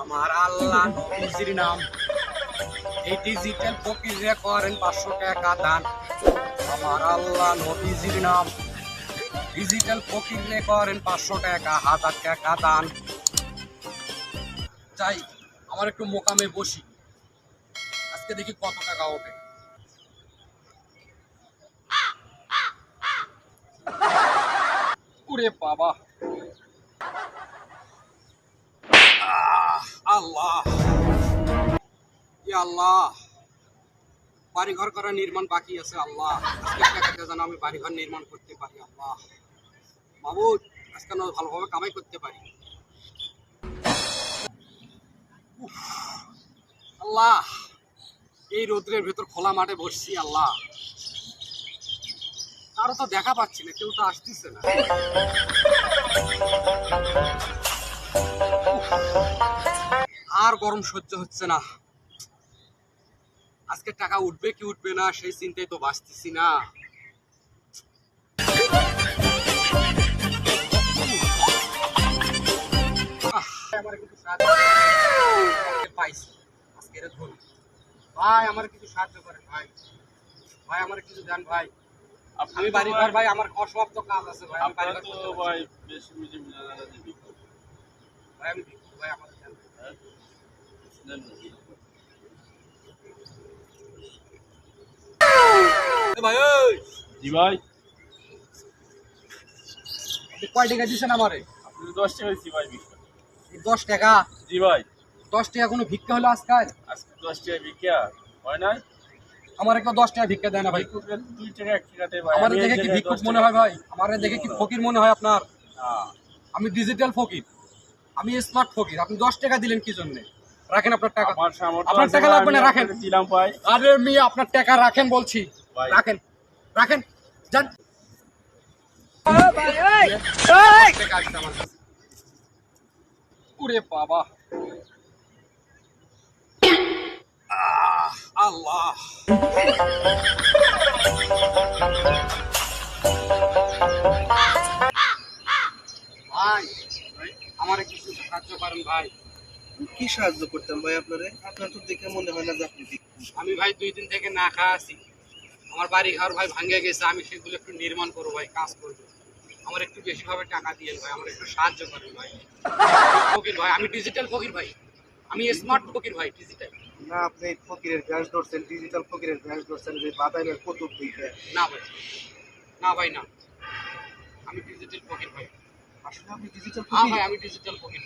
আমার আল্লাহ নবীজির নাম। এই ডিজিটাল ফকিরে করেন পাঁচশো টাকা দান। আমার আল্লাহ নবীজির নাম। ডিজিটাল ফকিরে করেন পাঁচশো টাকা, হাজার টাকা দান। চাই আমার একটু মোকামে বসি। আজকে দেখি কত টাকা ওঠে। উরে বাবা। আল্লাহ। আল্লাহ। বাড়িঘর করা নির্মাণ বাকি আছে, আল্লাহ। যেন আমি বাড়িঘর নির্মাণ করতে পারি, আল্লাহ। বাবু আজকে ভালোভাবে কামাই করতে পারি। আল্লাহ, এই রোদ্রের ভেতর খোলা মাঠে বসছি, আল্লাহ। কারও তো দেখা পাচ্ছি না, কেউ তো আসতেছে না। আর গরম সহ্য হচ্ছে না। আজকে টাকা উঠবে কি উঠবে না সেই চিন্তায় তো বাঁচতেছি না। আহ, আমার কিন্তু সাহায্য করেন। পাইছি। আজকে এটা ধরুন ভাই আমার কিছু সাহায্য করেন ভাই। ভাই আমার কিছু দেন ভাই। আমি বাড়ি ঘর ভাই আমার অসমাপ্ত কাজ আছে ভাই। আমি বাড়ি ঘর ভাই পারছি বেশি জি ভাই আপনি কয় টাকা দিচ্ছেন আমারে? দশ টাকা দিচ্ছি ভাই দশ টাকা? জি ভাই দশ টাকা কোনো ভিক্ষা হলো আজকাল? আজকে দশ টাকা ভিক্ষা। হয় নাই? আমার কেউ দশ টাকা ভিক্ষা দেয় না ভাই। দুই টাকা এক টাকা আমার দেখে কি ভিক্ষুক মনে হয় ভাই? আমার দেখে কি ফকির মনে হয় আপনার? আমি ডিজিটাল ফকির। আমি স্মার্ট ফকির আপনি দশ টাকা দিলেন কি জন্য? রাখেন আপনার টাকা। আপনার টাকা লাগবে না, রাখেন। দিলাম ভাই। আরে মেয়ে আপনার টাকা রাখেন বলছি। রাখেন রাখেন। যান। ওরে বাবা। আল্লাহ। সাহায্য করেন ভাই। কি সাহায্য করতাম ভাই আপনারে? আপনার তো দেখে মনে হয় না যে আপনি আমি ভাই দুই দিন থেকে না খাওয়া আছি। আমার বাড়ি ঘর ভাই ভাঙ্গে গেছে আমি সেগুলো একটু নির্মাণ করব ভাই কাজ করব। আমার একটু বেশি ভাবে টাকা দিয়ে ভাই আমার একটু সাহায্য করেন ভাই। ফকির ভাই আমি ডিজিটাল ফকির ভাই। আমি স্মার্ট ফকির ভাই ডিজিটাল না আপনি ফকিরের ব্যাস ধরছেন ডিজিটাল ফকিরের ব্যাস ধরছেন যে কতুব দিকে না ভাই। না ভাই না। আমি ডিজিটাল ফকির ভাই। আসলে আপনি ডিজিটাল ফকির হ্যাঁ আমি ডিজিটাল ফকির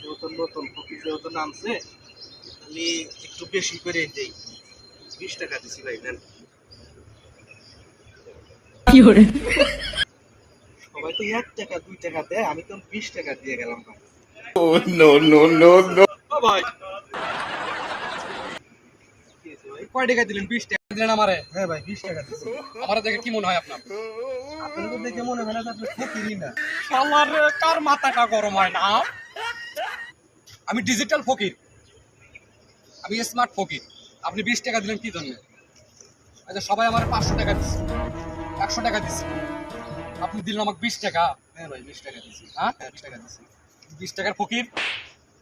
যেহেতু নতুন ফকির যেহেতু নামছে তাহলে একটু বেশি করে দেই। বিশ টাকা দিছি ভাই নেন সবাই তো এক টাকা দুই টাকা দেয় আমি তো বিশ টাকা দিয়ে গেলাম ভাই। ও নো নো নো ভাই। কয় টাকা দিলেন? বিশ টাকা দিলেন আমারে? হ্যাঁ ভাই বিশ টাকা দিছি। আমার দেখে কি মনে হয় আপনার? আপনার দেখে মনে হয় না আপনি ফকিরই না। শালার কার মাথাটা গরম হয় না আমি ডিজিটাল ফকির। আমি স্মার্ট ফকির। আপনি বিশ টাকা দিলেন কি জন্য? আচ্ছা সবাই আমার পাঁচশো টাকা দিচ্ছে একশো টাকা দিচ্ছে আপনি দিলেন আমাকে বিশ টাকা। হ্যাঁ ভাই বিশ টাকা দিছি। হ্যাঁ? বিশ টাকা দিছি। বিশ টাকার ফকির?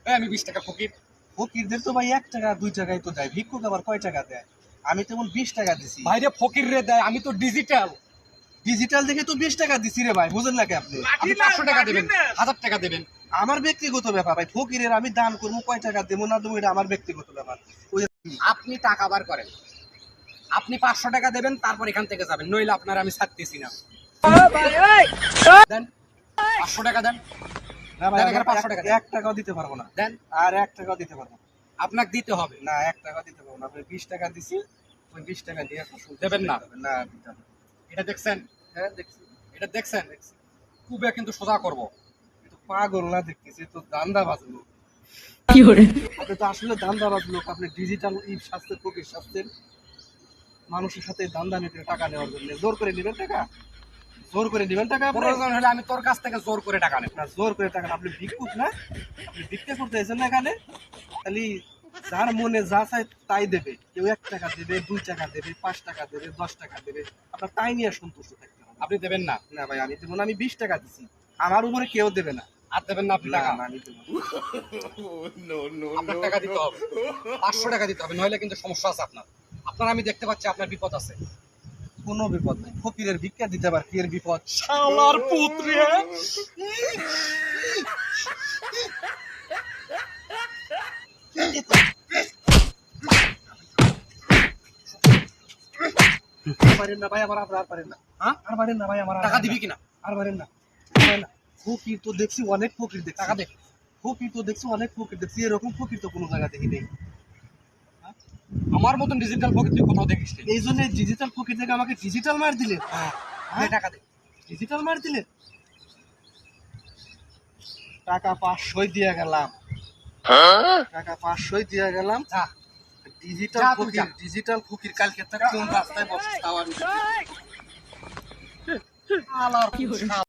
হ্যাঁ আমি বিশ টাকার ফকির। ফকিরদের তো ভাই এক টাকা দুই টাকায় তো দেয় ভিক্ষুক আবার কয় টাকা দেয়? আমি তেমন বিশ টাকা দিছি। বাইরে ফকির রে দেয় আমি তো ডিজিটাল ডিজিটাল দেখে তো বিশ টাকা দিছি রে ভাই বুঝেন না কি আপনি আপনি পাঁচশো টাকা দেবেন হাজার টাকা দেবেন। আমার ব্যক্তিগত ব্যাপার ভাই ফকিরের আমি দান করব কয় টাকা দেবো না দেবো এটা আমার ব্যক্তিগত ব্যাপার। ওই আপনি টাকা বার করেন। আপনি পাঁচশো টাকা দেবেন তারপর এখান থেকে যাবেন নইলে আপনার আমি ছাড়তেছি না। দেন পাঁচশো টাকা দেন। না ভাই দেন আমার এখানে 500 টাকা এক- টাকাও দিতে পারব না। দেন। আর এক টাকাও দিতে পারব না। আপনাকে দিতে হবে। না এক টাকা দিতে পারব না। আপনি বিশ টাকা দিছি ওই বিশ টাকা দিয়ে দেবেন না? না দিতে হবে না। এটা দেখছেন? হ্যাঁ দেখছি। এটা দেখছেন? খুবই কিন্তু সোজা করব। পাগল না দেখতেছি তো আপনি তো আসলে দান্দাবাজ লোক আপনি ডিজিটাল ই স্বাস্থ্যের ফকির স্বাস্থ্যের মানুষের সাথে দান্দা নিতে টাকা নেওয়ার জন্য। জোর করে নেবেন টাকা? জোর করে নেবেন টাকা আপনি? প্রয়োজন হলে আমি তোর কাছ থেকে জোর করে টাকা নেব। না জোর করে টাকা আপনি ভিক্ষুক না? আপনি ভিক্ষা করতে এসেছেন না এখানে? খালি যার মনে যা চায় তাই দেবে। কেউ এক টাকা দেবে দুই টাকা দেবে পাঁচ টাকা দেবে দশ টাকা দেবে। আপনার তাই নিয়ে সন্তুষ্ট থাকতে হবে। আপনি দেবেন না? না ভাই আমি দেবো না আমি বিশ টাকা দিচ্ছি আমার উপরে কেউ দেবে না। আর দেবেন না আপনি টাকা? না। আপনার টাকা দিতে হবে। পাঁচশো টাকা দিতে হবে নইলে কিন্তু সমস্যা আছে আপনার। আপনার আমি দেখতে পাচ্ছি আপনার বিপদ আছে। কোনো বিপদ নাই। ফকিরের ভিক্ষা দিতে পার কি এর বিপদ? শালার পুত্রে পারেন না ভাই আমার আর আর পারেন না। হ্যাঁ? আর পারেন না ভাই আমার টাকা দিবি কিনা? আর পারেন না। আর পারেন না। ফকির তো দেখছি অনেক ফকির দেখছি। টাকা দে। ফকির তো দেখছি অনেক ফকির দেখছি। এরকম ফকির তো কোনো জায়গা দেখি নেই। আমার মতন ডিজিটাল ফকির তুই কোথাও দেখিস এই জন্য ডিজিটাল ফকির থেকে আমাকে ডিজিটাল মার দিলে। হ্যাঁ টাকা দে। ডিজিটাল মার দিলে? টাকা পাঁচশোই দিয়ে গেলাম। টাকা পাঁচশোই দিয়ে গেলাম। ডিজিটাল ফকির ডিজিটাল ফকির কালকে কোন রাস্তায় বসে খাওয়ার শালার